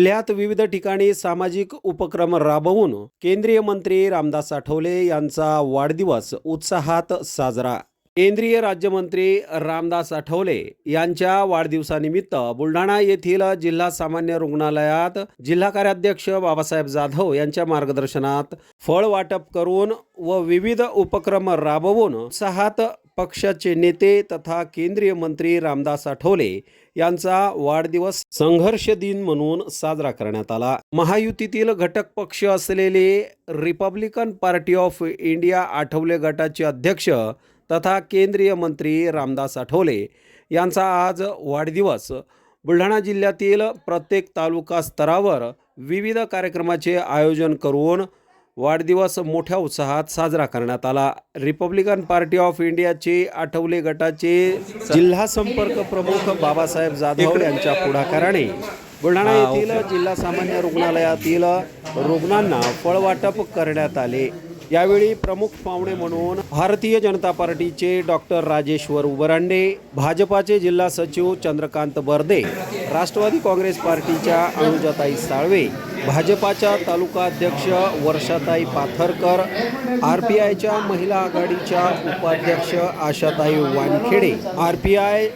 जिल्ह्यात विविध ठिकाणी सामाजिक उपक्रम राबवून केंद्रीय मंत्री रामदास आठवले यांचा वाढदिवस उत्साहात साजरा. केंद्रीय राज्यमंत्री रामदास आठवले यांच्या वाढदिवसानिमित्त बुलढाणा येथील जिल्हा सामान्य रुग्णालयात जिल्हा कार्याध्यक्ष बाबासाहेब जाधव यांच्या मार्गदर्शनात फळ वाटप करून व विविध उपक्रम राबवून उत्साहात पक्षाचे नेते तथा केंद्रीय मंत्री रामदास आठवले यांचा वाढदिवस संघर्ष दिन म्हणून साजरा करण्यात आला. महायुतीतील घटक पक्ष असलेले Republican party of India Athawale गटाचे अध्यक्ष तथा केंद्रीय मंत्री रामदास आठवले यांचा आज वाढदिवस. बुलढाणा जिल्ह्यातील प्रत्येक तालुका स्तरावर विविध कार्यक्रमाचे आयोजन करून वाढदिवस मोठ्या उत्साहात साजरा करण्यात आला. रिपब्लिकन पार्टी ऑफ इंडियाचे आठवले गटाचे जिल्हा संपर्क प्रमुख बाबासाहेब जाधव यांच्या पुढाकाराने बुलढाणा येथील जिल्हा सामान्य रुग्णालयातील रुग्णांना फळवाटप करण्यात आले. यावेळी प्रमुख पाहुणे म्हणून भारतीय जनता पार्टीचे डॉक्टर राजेश्वर उबरांडे भाजपाचे जिल्हा सचिव चंद्रकांत बर्दे राष्ट्रवादी काँग्रेस पार्टीच्या अनुजाताई साळवे भाजपाच्या तालुका अध्यक्ष वर्षाताई पाथरकर आर पी आयच्या महिला आघाडीच्या उपाध्यक्ष Ashatai Wankhede R P I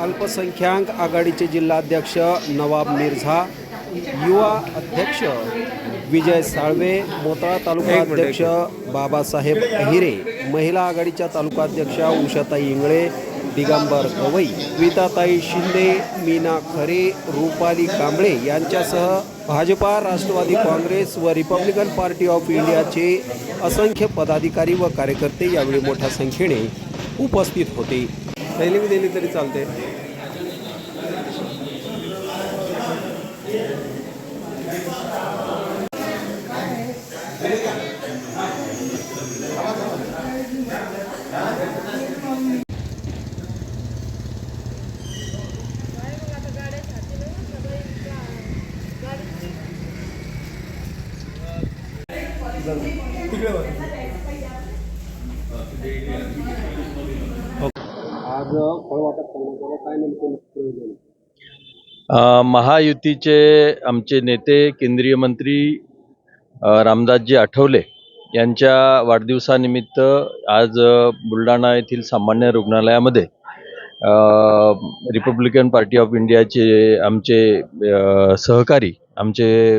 अल्पसंख्याक आघाडीचे जिल्हाध्यक्ष नवाब मिर्झा युवा अध्यक्ष विजय साळवे मोताळा तालुका अध्यक्ष बाबासाहेब अहिरे महिला आघाडीच्या तालुका अध्यक्षा उषाताई इंगळे दिगंबर गवई विताताई शिंदे मीना खरे रुपाली कांबळे यांच्यासह भाजपा राष्ट्रवादी काँग्रेस व रिपब्लिकन पार्टी ऑफ इंडियाचे असंख्य पदाधिकारी व कार्यकर्ते यावेळी मोठ्या संख्येने उपस्थित होते. पहिली बी दिली तरी चालते. आज काय नेमकं महायुतीचे आमचे नेते केंद्रीय मंत्री रामदासजी आठवले यांच्या वाढदिवसानिमित्त आज बुलढाणा येथील सामान्य रुग्णालयामध्ये रिपब्लिकन पार्टी ऑफ इंडियाचे आमचे सहकारी आमचे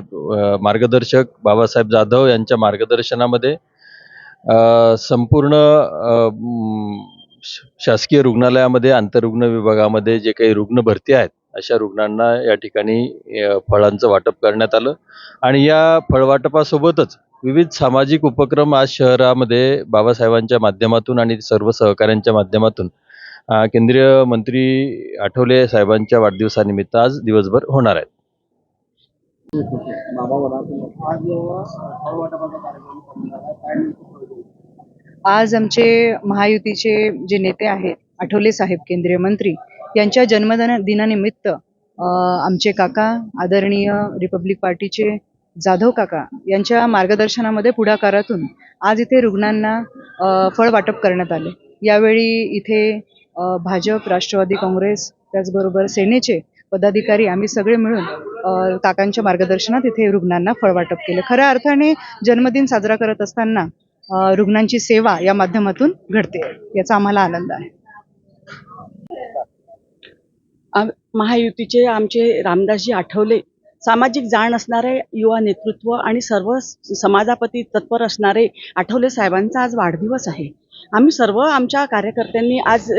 मार्गदर्शक बाबासाहेब जाधव यांच्या मार्गदर्शनामध्ये संपूर्ण शासकीय रुग्णालयामध्ये आंतररुग्ण विभागामध्ये जे काही रुग्ण भरती आहेत अशा रुग्णांना या ठिकाणी फळांचं वाटप करण्यात आलं. आणि या फळवाटपासोबतच विविध सामाजिक उपक्रम आज शहरामध्ये बाबासाहेबांच्या माध्यमातून आणि सर्व सहकाऱ्यांच्या माध्यमातून केंद्रीय मंत्री आठवले साहेबांच्या वाढदिवसानिमित्त आज दिवसभर होणार आहेत बाबा आज फळवाटपाचा कार्यक्रम करण्यात आला काय नेमकं प्रयोजन आज आमचे महायुतीचे जे नेते आहेत आठवले साहेब केंद्रीय मंत्री यांच्या जन्मदिना दिनानिमित्त आमचे काका आदरणीय रिपब्लिक पार्टीचे जाधव काका यांच्या मार्गदर्शनामध्ये पुढाकारातून आज इथे रुग्णांना फळ वाटप करण्यात आले. यावेळी इथे भाजप राष्ट्रवादी काँग्रेस त्याचबरोबर सेनेचे पदाधिकारी आम्ही सगळे मिळून काकांच्या मार्गदर्शनात इथे रुग्णांना फळवाटप केलं. खऱ्या अर्थाने जन्मदिन साजरा करत असताना रुग्णांची सेवा या माध्यमातून घडते. याचा आम्हाला आनंद आहे. महायुतीचे आमचे रामदासजी आठवले सामाजिक जाण असणारे युवा नेतृत्व आणि सर्व समाजापती तत्पर असणारे आठवले साहेबांचा आज वाढदिवस आहे. आम्ही सर्व आमच्या कार्यकर्त्यांनी आज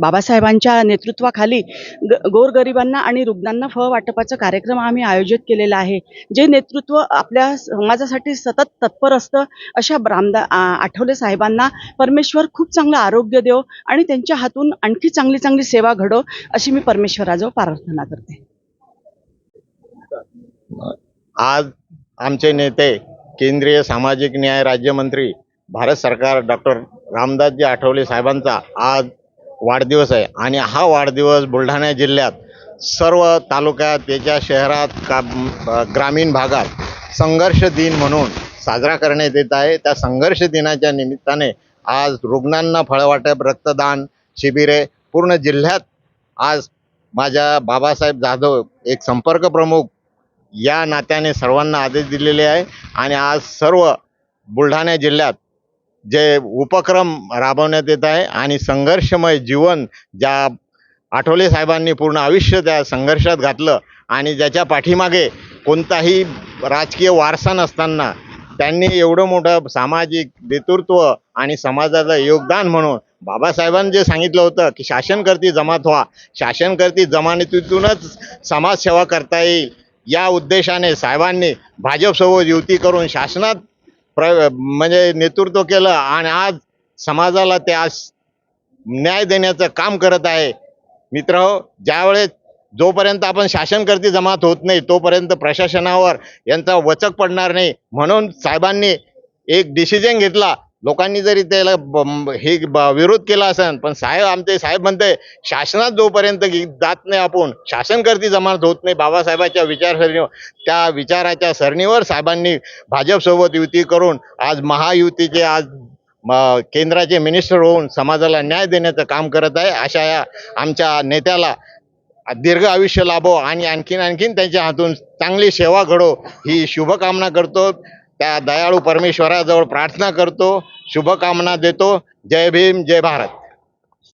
बाबासाहेबांच्या नेतृत्वाखाली ग गोरगरिबांना आणि रुग्णांना फळ वाटपाचा कार्यक्रम आम्ही आयोजित केलेला आहे. जे नेतृत्व आपल्या समाजासाठी सतत तत्पर असतं अशा रामदा आठवले साहेबांना परमेश्वर खूप चांगलं आरोग्य देव आणि त्यांच्या हातून आणखी चांगली चांगली सेवा घडो अशी मी परमेश्वराजवळ प्रार्थना करते. आज आमचे नेते केंद्रीय सामाजिक न्याय राज्यमंत्री भारत सरकार डॉक्टर रामदासजी आठवले साहेबांचा आज वाढदिवस आहे. आणि हा वाढदिवस बुलढाणा जिल्ह्यात सर्व तालुक्यात त्याच्या शहरात का ग्रामीण भागात संघर्ष दिन म्हणून साजरा करण्यात येत आहे. त्या संघर्ष दिनाच्या निमित्ताने आज रुग्णांना फळवाटप रक्तदान शिबिरे पूर्ण जिल्ह्यात आज माझ्या बाबासाहेब जाधव एक संपर्क प्रमुख या नात्याने सर्वांना आदेश दिलेले आहे. आणि आज सर्व बुलढाणा जिल्ह्यात जे उपक्रम राबवण्यात येत आहे आणि संघर्षमय जीवन ज्या आठवले साहेबांनी पूर्ण आयुष्य त्या संघर्षात घातलं आणि ज्याच्या पाठीमागे कोणताही राजकीय वारसा नसताना त्यांनी एवढं मोठं सामाजिक नेतृत्व आणि समाजाचं योगदान म्हणून बाबासाहेबांनी जे सांगितलं होतं की शासनकर्ती जमात व्हा शासनकर्ती जमानतीतूनच समाजसेवा करता येईल या उद्देशाने साहेबांनी भाजपसोबत युती करून शासनात प्र म्हणजे नेतृत्व केलं आणि आज समाजाला ते आज न्याय देण्याचं काम करत आहे. मित्र हो, ज्यावेळेस जोपर्यंत आपण शासनकर्ती जमात होत नाही तोपर्यंत प्रशासनावर यांचा वचक पडणार नाही. म्हणून साहेबांनी एक डिसिजन घेतला. लोकांनी जरी त्याला ब- हे ब- विरोध केला असेल पण साहेब आमचे साहेब म्हणते शासनात जोपर्यंत जात नाही आपण शासनकर्ती जमानत होत नाही बाबासाहेबाच्या विचारसरणीवर त्या विचाराच्या सरणीवर साहेबांनी भाजपसोबत युती करून आज महायुतीचे आज म- केंद्राचे मिनिस्टर होऊन समाजाला न्याय देण्याचं काम करत आहे अशा या आमच्या नेत्याला दीर्घ आयुष्य लाभो आणि आणखीन आणखीन त्यांच्या हातून चांगली सेवा घडो ही शुभकामना करतो. त्या दयाळू परमेश्वराजवळ प्रार्थना करतो शुभकामना देतो. जय भीम जय भारत.